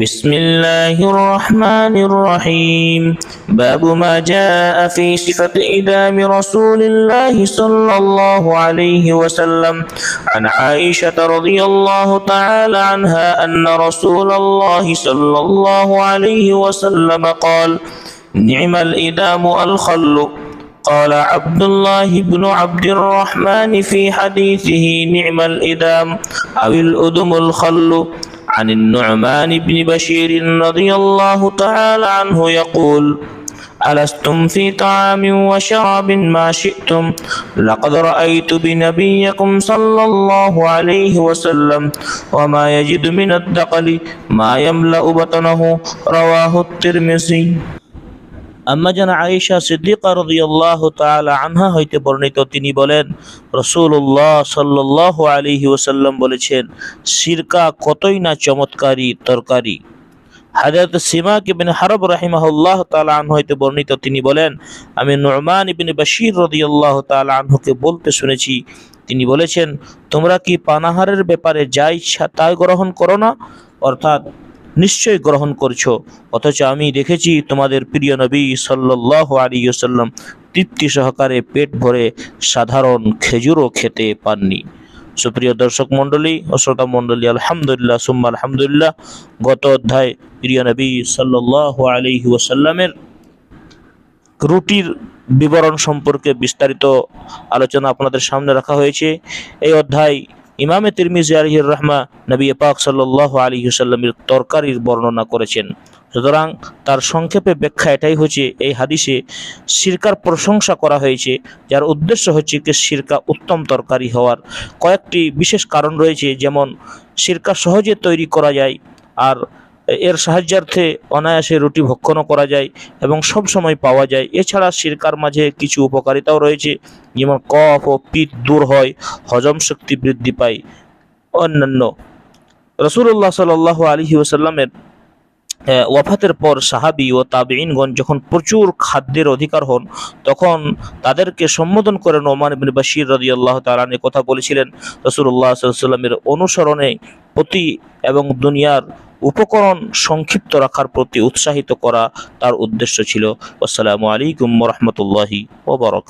بسم الله الرحمن الرحيم باب ما جاء في صفة إدام رسول الله صلى الله عليه وسلم عن عائشة رضي الله تعالى عنها أن رسول الله صلى الله عليه وسلم قال نعم الإدام الخل قال عبد الله بن عبد الرحمن في حديثه نعم الإدام أو الأدم الخل عن النعمان بن بشير رضي الله تعالى عنه يقول ألستم في طعام وشراب ما شئتم لقد رأيت بنبيكم صلى الله عليه وسلم وما يجد من الدقل ما يملأ بطنه رواه الترمذي. আম্মা জানা আয়েশা সিদ্দিকা রাদিয়াল্লাহু তাআলা আনহা হইতে বর্ণিত, তিনি বলেন, রাসূলুল্লাহ সাল্লাল্লাহু আলাইহি ওয়াসাল্লাম বলেছেন, সিরকা কতই না চমৎকারী তরকারি। হাজরত সিমাক ইবনে হারব রাহিমাহুল্লাহ তাআলা আনহু হইতে বর্ণিত, তিনি বলেন, আমি নুরমান ইবনে বাশীর রাদিয়াল্লাহু তাআলা আনহুকে বলতে শুনেছি। তিনি বলেছেন, তোমরা কি পানাহারের ব্যাপারে যা ইচ্ছা তাই গ্রহণ করো না? অর্থাৎ নিশ্চয় গ্রহণ করছ। অথচ আমি দেখেছি তোমাদের প্রিয় নবী সাল্লাল্লাহু আলাইহি ওয়াসাল্লাম তৃপ্তি সহকারে পেট ভরে সাধারণ খেজুরও খেতে পাননি। সুপ্রিয় দর্শক মণ্ডলী ও শ্রোতা মণ্ডলী, আলহামদুলিল্লাহ, সুম্মা আলহামদুলিল্লাহ, গত অধ্যায় প্রিয় নবী সাল্লাল্লাহু আলাইহি ওয়াসাল্লামের রুটির বিবরণ সম্পর্কে বিস্তারিত আলোচনা আপনাদের সামনে রাখা হয়েছে। এই অধ্যায় ইমামে তিরমিজি আলহির রহমা নবী পাক সাল্লাহ আলী হুসাল্লামের তরকারির বর্ণনা করেছেন। সুতরাং তার সংক্ষেপে ব্যাখ্যা এটাই হচ্ছে, এই হাদিসে সিরকার প্রশংসা করা হয়েছে, যার উদ্দেশ্য হচ্ছে কি সিরকা উত্তম তরকারি হওয়ার। কয়েকটি বিশেষ কারণ রয়েছে, যেমন সিরকা সহজে তৈরি করা যায়, আর এর সাহায্যার্থে অনায়াসে রুটি ভক্ষণও করা যায় এবং সব সময় পাওয়া যায়। এছাড়া সিরকার মাঝে কিছু উপকারিতাও রয়েছে, যেমন কফ ও পিঠ দূর হয়, হজম শক্তি বৃদ্ধি পায়। অন্যান্য। রসুল্লাহ সাল আলহি ওসাল্লামের ওয়াফাতের পর সাহাবি ও তাবেইনগঞ্জ যখন প্রচুর খাদ্যের অধিকার হন, তখন তাদেরকে সম্বোধন করে নোমান বিন বাশির রদি আল্লাহ তালানে কথা বলেছিলেন। রসুল্লাহ সাল্লামের অনুসরণে প্রতি এবং দুনিয়ার উপকরণ সংক্ষিপ্ত রাখার প্রতি উৎসাহিত করা তার উদ্দেশ্য ছিল। আসসালামু আলাইকুম রহমতুল্লাহি ওবরকাত